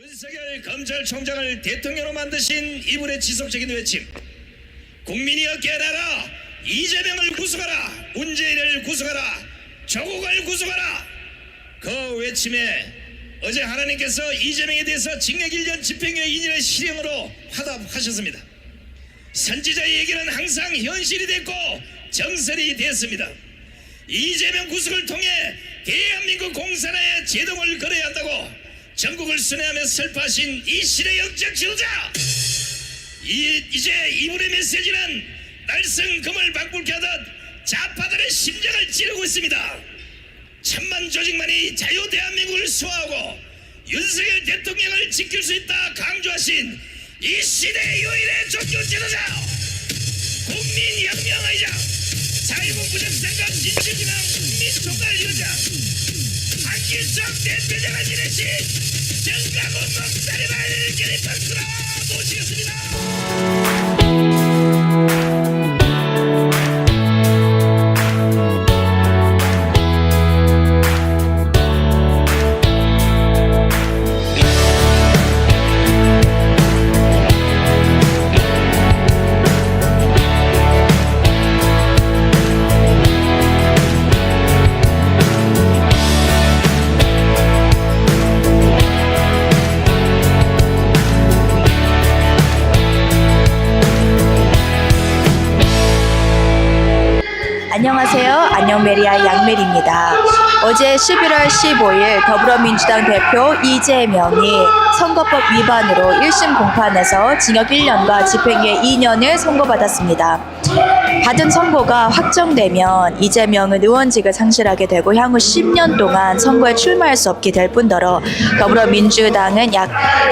윤석열 검찰총장을 대통령으로 만드신 이분의 지속적인 외침. 국민이여 깨달아 이재명을 구속하라 문재인을 구속하라 조국을 구속하라. 그 외침에 어제 하나님께서 이재명에 대해서 징역 1년 집행유예 2년의 실형으로 화답하셨습니다. 선지자의 얘기는 항상 현실이 됐고 정설이 됐습니다. 이재명 구속을 통해 대한민국 공산화의 제동을 걸어야 한다고 전국을 순회하며 슬퍼하신 이 시대 역적 지도자! 이, 이제 이분의 메시지는 날성 금을 방불케 하듯 좌파들의 심장을 찌르고 있습니다. 천만 조직만이 자유 대한민국을 수호하고 윤석열 대통령을 지킬 수 있다 강조하신 이 시대 유일의 종교 지도자! 국민혁명의자 부정선거 진실지망 국민 총괄 유자 한길성 대표자 가지 메리아 양메리입니다. 어제 11월 15일 더불어민주당 대표 이재명이 선거법 위반으로 1심 공판에서 징역 1년과 집행유예 2년을 선고받았습니다. 받은 선고가 확정되면 이재명은 의원직을 상실하게 되고 향후 10년 동안 선거에 출마할 수 없게 될 뿐더러 더불어민주당은 약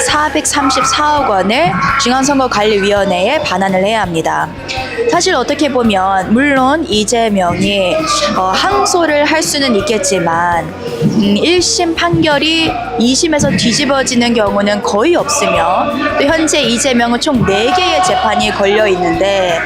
434억 원을 중앙선거관리위원회에 반환을 해야 합니다. 사실 어떻게 보면 물론 이재명이 어, 항소를 할 수는 있겠지만 음, 1심 판결이 2심에서 뒤집어지는 경우는 거의 없으며 또 현재 이재명은 총 4개의 재판이 걸려 있는데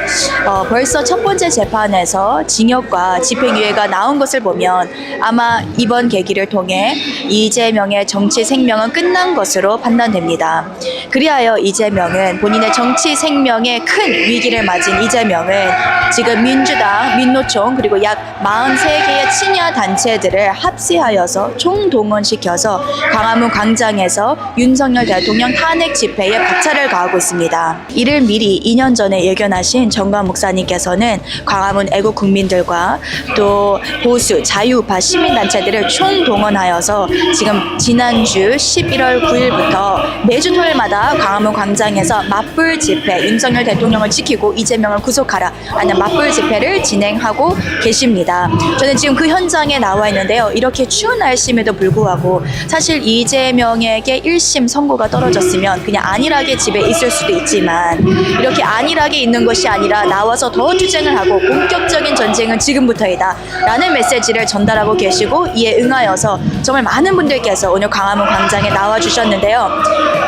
어, 벌써 첫 번째 재판에서 징역과 집행유예가 나온 것을 보면 아마 이번 계기를 통해 이재명의 정치 생명은 끝난 것으로 판단됩니다. 그리하여 이재명은 본인의 정치 생명에 큰 위기를 맞은 이재명은 지금 민주당, 민노총 그리고 약 43개의 친야 단체들을 합세하여서 총동원시켜서 광화문 광장에서 윤석열 대통령 탄핵 집회에 박차를 가하고 있습니다. 이를 미리 2년 전에 예견하신 정관 목사님께서는 광화문 애국 국민들과 또 보수 자유우파 시민단체들을 총동원하여서 지금 지난주 11월 9일부터 매주 토요일마다 광화문 광장에서 맞불 집회 윤석열 대통령을 지키고 이재명을 구속하라 하는 맞불 집회를 진행하고 계십니다. 저는 지금 그 현장에 나와 있는데요. 이렇게 추운 날씨임에도 불구하고 사실 이재명에게 1심 선고가 떨어졌으면 그냥 안일하게 집에 있을 수도 있지만 이렇게 안일하게 있는 것이 아니라 나와서 더 투쟁을 하고 본격적인 전쟁은 지금부터이다 라는 메시지를 전달하고 계시고 이에 응하여서 정말 많은 분들께서 오늘 광화문 광장에 나와 주셨는데요.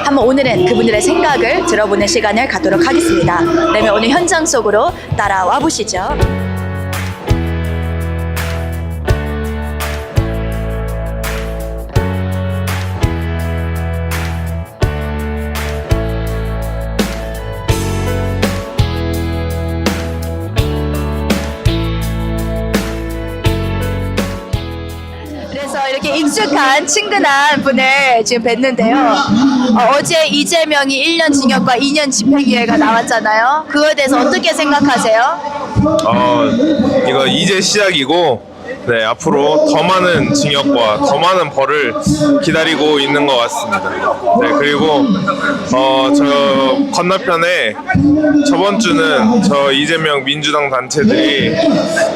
한번 오늘은 그분들의 생각을 들어보는 시간을 갖도록 하겠습니다. 그러면 오늘 현장 속으로 따라와 보시죠. 익숙한 친근한 분을 지금 뵀는데요. 어, 제 이재명이 1년 징역과 2년 집행유예가 나왔잖아요. 그거에 대해서 어떻게 생각하세요? 어, 이거 이제 시작이고, 네, 앞으로 더 많은 징역과 더 많은 벌을 기다리고 있는 것 같습니다. 네, 그리고, 어, 저 건너편에 저번 주는 저 이재명 민주당 단체들이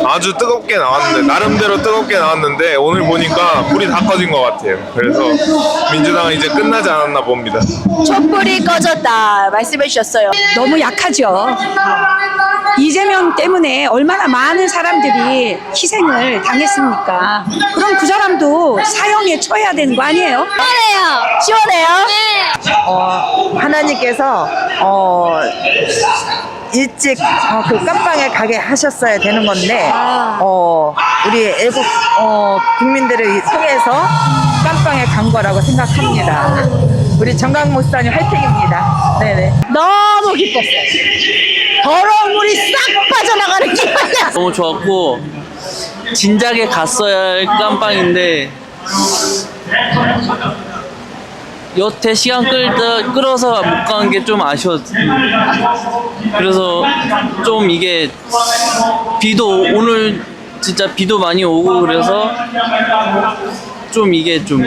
아주 뜨겁게 나왔는데, 나름대로 뜨겁게 나왔는데, 오늘 보니까 불이 다 꺼진 것 같아요. 그래서 민주당은 이제 끝나지 않았나 봅니다. 촛불이 꺼졌다 말씀해 주셨어요. 너무 약하죠. 이재명 때문에 얼마나 많은 사람들이 희생을 당했습니까? 그럼 그 사람도 사형에 처해야 되는 거 아니에요? 시원해요? 어, 하나님께서 어, 일찍 어, 그 깜방에 가게 하셨어야 되는 건데 어, 우리 애국 어, 국민들을 통해서 깜방에 간 거라고 생각합니다. 우리 정강 목사님 화이팅입니다. 네네. 너무 기뻤어요. 더러운 물이 싹 빠져나가는 기분이야. 너무 좋았고 진작에 갔어야 할 깜빵인데 여태 시간 끌다 끌어서 못 간 게 좀 아쉬웠어요. 그래서 좀 이게 비도 오늘 진짜 비도 많이 오고 그래서 좀 이게 좀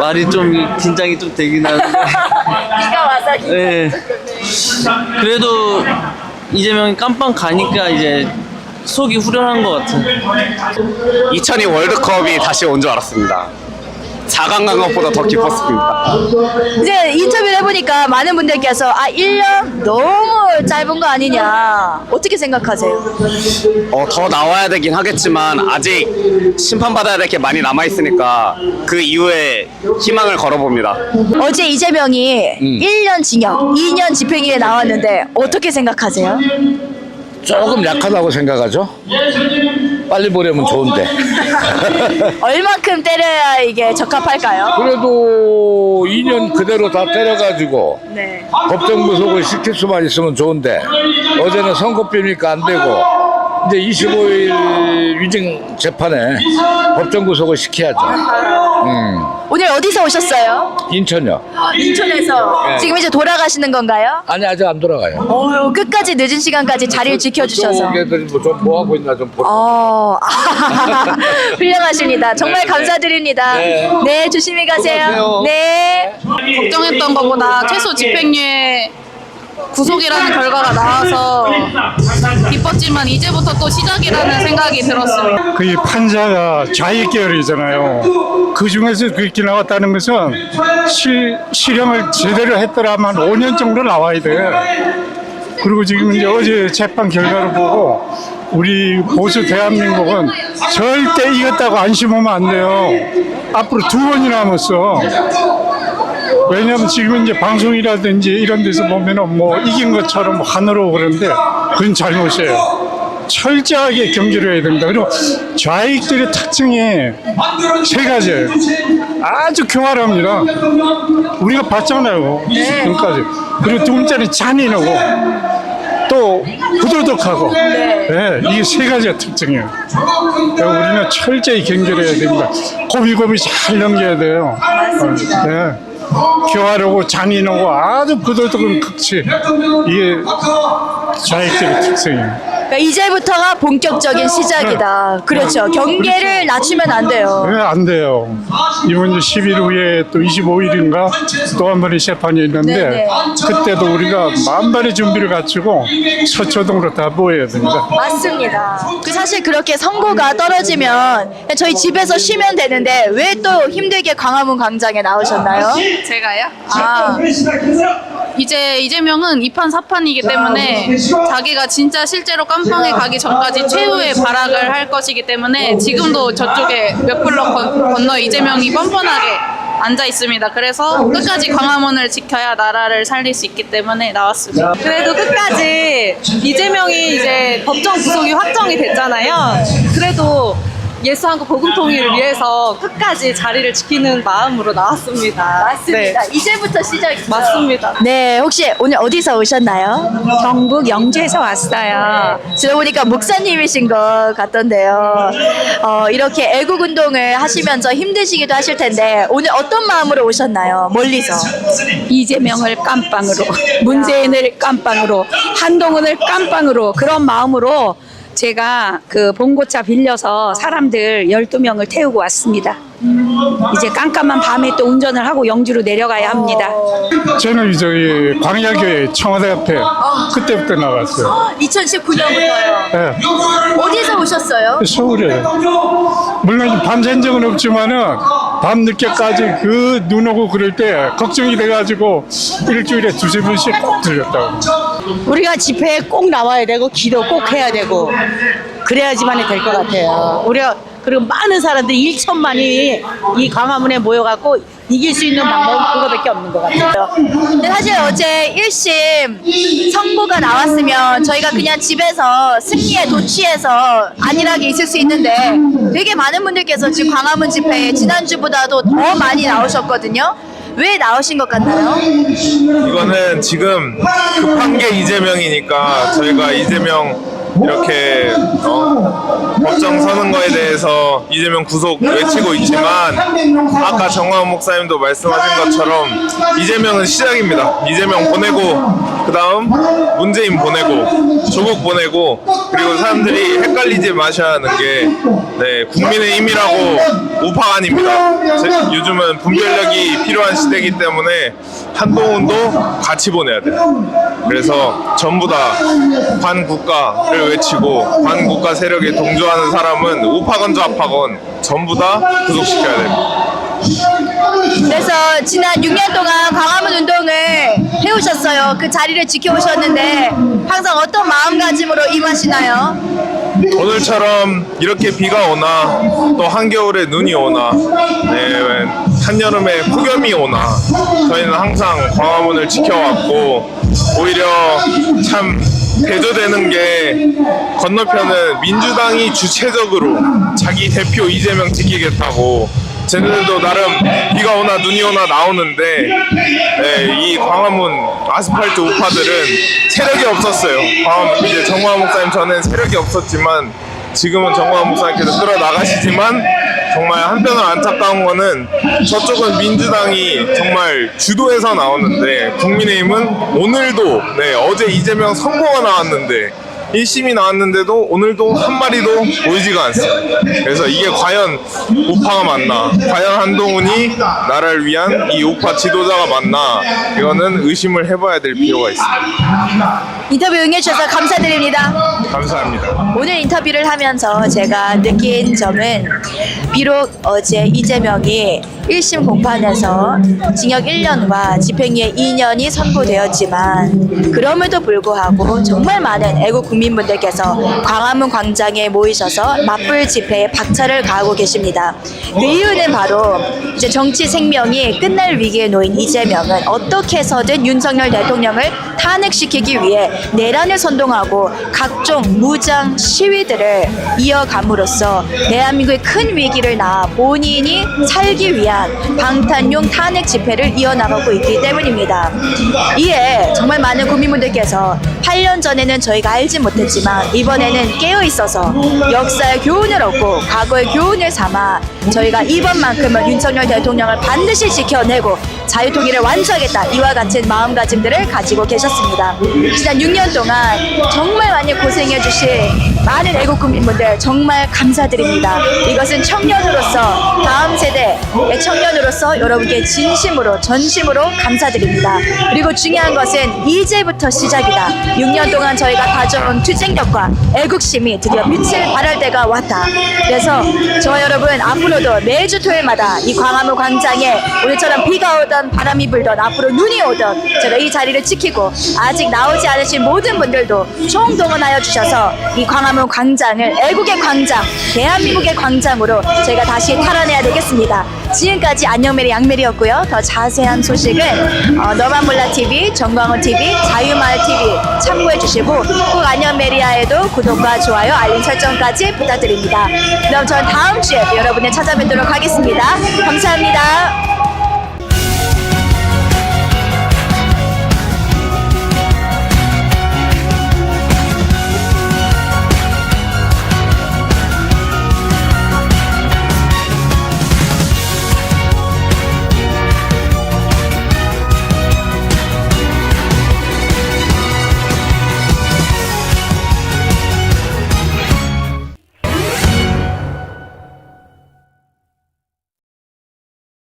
말이 좀 긴장이 좀 되긴 하는데 비가 와서 네. 그래도 이재명이 깜빵 가니까 이제 속이 후련한 것 같아요. 2002 월드컵이 다시 온 줄 알았습니다. 4강 간 것보다 더 기뻤습니다. 이제 인터뷰를 해보니까 많은 분들께서 아 1년 너무 짧은 거 아니냐 어떻게 생각하세요? 어, 더 나와야 되긴 하겠지만 아직 심판받아야 될 게 많이 남아있으니까 그 이후에 희망을 걸어봅니다. 어제 이재명이 1년 징역 2년 집행유예 나왔는데 어떻게 생각하세요? 조금 약하다고 생각하죠? 빨리 보려면 좋은데. 얼만큼 때려야 이게 적합할까요? 그래도 2년 그대로 다 때려가지고 네. 법정 구속을 시킬 수만 있으면 좋은데 어제는 선고비니까 안 되고 이제 25일 위증 재판에 법정 구속을 시켜야죠. 음, 오늘 어디서 오셨어요? 인천요. 인천에서 네. 지금 이제 돌아가시는 건가요? 아니 아직 안 돌아가요. 어휴 끝까지 늦은 시간까지 자리를 지켜주셔서 애들이 뭐좀뭐 하고 있나 좀 보라. 어, 훌륭하십니다. 정말 감사드립니다. 네. 네, 조심히 가세요. 수고하세요. 네. 걱정했던 것보다 최소 집행유예 구속이라는 결과가 나와서 기뻤지만 이제부터 또 시작이라는 생각이 들었습니다. 그이 판사가 좌익 계열이잖아요. 그 중에서 그렇게 나왔다는 것은 실, 실형을 제대로 했더라면 5년 정도 나와야 돼. 그리고 지금 이제 어제 재판 결과를 보고 우리 보수 대한민국은 절대 이겼다고 안심하면 안 돼요. 앞으로 두 번이 남았어. 왜냐면 지금 이제 방송이라든지 이런 데서 보면은 뭐 이긴 것처럼 하늘로 그러는데 그건 잘못이에요. 철저하게 경계를 해야 됩니다. 그리고 좌익들의 특징이 세 가지예요. 아주 교활합니다. 우리가 봤잖아요. 지금까지. 그리고 두 번째는 잔인하고 또 부도덕하고 네, 이게 세 가지가 특징이에요. 그래서 우리는 철저히 경계를 해야 됩니다. 고비고비 잘 넘겨야 돼요. 맞습니다. 네. 교활하고 잔인하고 아주 부도덕한 극치 이게 좌익들의 특징이에요. 그러니까 이제부터가 본격적인 시작이다. 그렇죠. 경계를 낮추면 안 돼요. 네, 안 돼요. 이번 이제 10일 후에 또 25일인가 또 한 번의 재판이 있는데 네네. 그때도 우리가 만반의 준비를 갖추고 서초동으로 다 모여야 됩니다. 맞습니다. 그 사실 그렇게 선고가 떨어지면 저희 집에서 쉬면 되는데 왜 또 힘들게 광화문 광장에 나오셨나요? 제가요? 아 이제 이재명은 2판 4판이기 때문에 자기가 진짜 실제로 깜빵에 가기 전까지 최후의 발악을 할 것이기 때문에 지금도 저쪽에 몇 블럭 건- 건너 이재명이 뻔뻔하게 앉아 있습니다. 그래서 끝까지 광화문을 지켜야 나라를 살릴 수 있기 때문에 나왔습니다. 그래도 끝까지 이재명이 이제 법정 구속이 확정이 됐잖아요. 그래도 예수한국 복음 통일을 위해서 끝까지 자리를 지키는 마음으로 나왔습니다. 맞습니다. 네, 이제부터 시작. 맞습니다. 네, 혹시 오늘 어디서 오셨나요? 경북 영주에서 왔어요. 들어보니까 목사님이신 것 같던데요. 어, 이렇게 애국 운동을 하시면서 힘드시기도 하실 텐데 오늘 어떤 마음으로 오셨나요? 멀리서. 이재명을 깜빵으로, 문재인을 깜빵으로, 한동훈을 깜빵으로 그런 마음으로 제가 그 봉고차 빌려서 사람들 12명을 태우고 왔습니다. 이제 깜깜한 밤에 또 운전을 하고 영주로 내려가야 합니다. 저는 저기 광야교회 청와대 앞에 그때부터 나갔어요. 2019년부터요. 네, 어디서 오셨어요? 서울에. 물론 밤샌 적은 없지만은 밤 늦게까지 그 눈 오고 그럴 때 걱정이 돼가지고 일주일에 두세 번씩 꼭 들렸다고. 우리가 집회에 꼭 나와야 되고 기도 꼭 해야 되고 그래야지만이 될 것 같아요. 우리가 그리고 많은 사람들 1천만이 이 광화문에 모여갖고 이길 수 있는 방법은 그거밖에 없는 것 같아요. 근데 사실 어제 1심 선고가 나왔으면 저희가 그냥 집에서 승리에 도취해서 안일하게 있을 수 있는데 되게 많은 분들께서 지금 광화문 집회에 지난주보다도 더 많이 나오셨거든요. 왜 나오신 것 같나요? 이거는 지금 급한 게 이재명이니까 저희가 이재명 이렇게 어, 법정 서는 거에 대해서 이재명 구속 외치고 있지만 아까 정광훈 목사님도 말씀하신 것처럼 이재명은 시작입니다. 이재명 보내고 그 다음 문재인 보내고 조국 보내고 그리고 사람들이 헷갈리지 마셔야 하는 게 네, 국민의 힘이라고 우파 아닙니다. 제- 요즘은 분별력이 필요한 시대이기 때문에 한동훈도 같이 보내야 돼요. 그래서 전부 다 반국가를 외치고 반국가 세력에 동조하는 사람은 우파건 좌파건 전부 다 구속시켜야 됩니다. 그래서 지난 6년 동안 광화문 운동을 해오셨어요. 그 자리를 지켜오셨는데 항상 어떤 마음가짐으로 임하시나요? 오늘처럼 이렇게 비가 오나 또 한겨울에 눈이 오나 네, 한여름에 폭염이 오나 저희는 항상 광화문을 지켜왔고 오히려 참 대조되는 게 건너편은 민주당이 주체적으로 자기 대표 이재명 지키겠다고 쟤네들도 나름 비가 오나 눈이 오나 나오는데 네, 이 광화문 아스팔트 우파들은 세력이 없었어요. 광화문 이제 정광훈 목사님 전엔 세력이 없었지만 지금은 정광훈 목사님께서 끌어 나가시지만 정말 한편으로 안타까운 거는 저쪽은 민주당이 정말 주도해서 나오는데 국민의힘은 오늘도 네 어제 이재명 선거가 나왔는데 1심이 나왔는데도 오늘도 한 마리도 보이지가 않습니다. 그래서 이게 과연 우파가 맞나? 과연 한동훈이 나라를 위한 이 우파 지도자가 맞나? 이거는 의심을 해봐야 될 필요가 있습니다. 인터뷰 응해주셔서 감사드립니다. 감사합니다. 오늘 인터뷰를 하면서 제가 느낀 점은 비록 어제 이재명이 1심 공판에서 징역 1년과 집행유예 2년이 선고되었지만 그럼에도 불구하고 정말 많은 애국 국민 분들께서 광화문 광장에 모이셔서 맞불 집회에 박차를 가하고 계십니다. 그 이유는 바로 이제 정치 생명이 끝날 위기에 놓인 이재명은 어떻게 해서든 윤석열 대통령을 탄핵시키기 위해 내란을 선동하고 각종 무장 시위들을 이어감으로써 대한민국의 큰 위기를 낳아 본인이 살기 위한 방탄용 탄핵 집회를 이어나가고 있기 때문입니다. 이에 정말 많은 국민분들께서 8년 전에는 저희가 알지 못했 지만 이번에는 깨어 있어서 역사의 교훈을 얻고 과거의 교훈을 삼아 저희가 이번만큼은 윤석열 대통령을 반드시 지켜내고 자유통일을 완수하겠다 이와 같은 마음가짐들을 가지고 계셨습니다. 지난 6년 동안 정말 많이 고생해 주신 많은 애국 국민분들 정말 감사드립니다. 이것은 청년으로서 다음 세대의 청년으로서 여러분께 진심으로 전심으로 감사드립니다. 그리고 중요한 것은 이제부터 시작이다. 6년 동안 저희가 가져온 투쟁력과 애국심이 드디어 빛을 발할 때가 왔다. 그래서 저와 여러분 앞으로도 매주 토요일마다 이 광화문 광장에 오늘처럼 비가 오던 바람이 불던 앞으로 눈이 오던 제가 이 자리를 지키고 아직 나오지 않으신 모든 분들도 총동원하여 주셔서 이 광화문 광장을 애국의 광장, 대한민국의 광장으로 저희가 다시 탈환해야 되겠습니다. 지금까지 안녕메리 양메리였고요. 더 자세한 소식은 어, 너만 몰라 TV, 정광훈 TV, 자유마을 TV 참고해 주시고 꼭 안녕메리아에도 구독과 좋아요, 알림 설정까지 부탁드립니다. 그럼 전 다음 주에 여러분을 찾아뵙도록 하겠습니다. 감사합니다.